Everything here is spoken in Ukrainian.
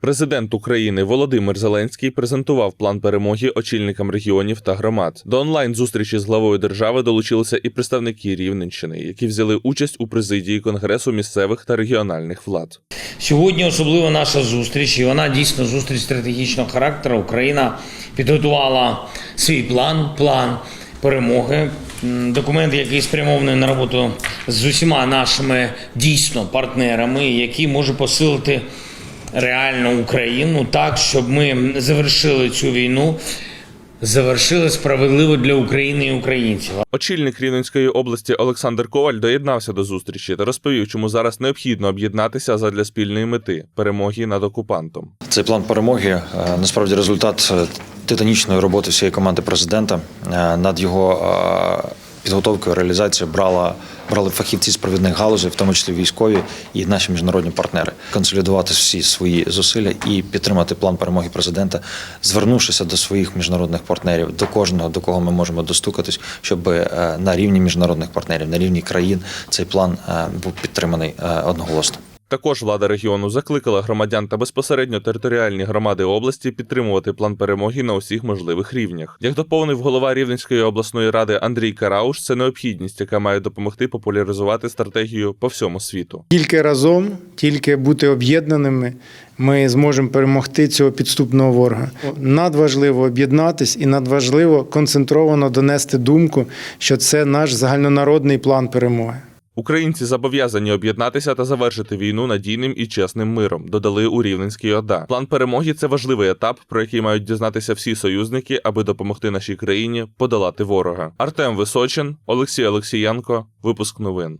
Президент України Володимир Зеленський презентував план перемоги очільникам регіонів та громад. До онлайн зустрічі з главою держави долучилися і представники Рівненщини, які взяли участь у президії Конгресу місцевих та регіональних влад. Сьогодні особливо наша зустріч, і вона дійсно зустріч стратегічного характеру. Україна підготувала свій план, план перемоги. Документ, який спрямований на роботу з усіма нашими дійсно партнерами, який може посилити реально Україну так, щоб ми завершили цю війну, завершили справедливо для України і українців. Очільник Рівненської області Олександр Коваль доєднався до зустрічі та розповів, чому зараз необхідно об'єднатися задля спільної мети перемоги над окупантом. Цей план перемоги е, насправді результат е, титанічної роботи всієї команди президента. Е, Над його підготовкою, реалізацією брала брали фахівці з провідних галузей, в тому числі військові і наші міжнародні партнери, консолідувати всі свої зусилля і підтримати план перемоги президента, звернувшися до своїх міжнародних партнерів, до кожного, до кого ми можемо достукатись, щоб е, на рівні міжнародних партнерів, на рівні країн цей план е, був підтриманий е, одноголосно. Також влада регіону закликала громадян та безпосередньо територіальні громади області підтримувати план перемоги на усіх можливих рівнях. Як доповнив голова Рівненської обласної ради Андрій Карауш, це необхідність, яка має допомогти популяризувати стратегію по всьому світу. Тільки разом, тільки бути об'єднаними, ми зможемо перемогти цього підступного ворога. Надважливо об'єднатись і надважливо концентровано донести думку, що це наш загальнонародний план перемоги. Українці зобов'язані об'єднатися та завершити війну надійним і чесним миром. Додали у Рівненській ОДА. План перемоги це важливий етап, про який мають дізнатися всі союзники, аби допомогти нашій країні подолати ворога. Артем Височин, Олексій Олексієнко. Випуск новин.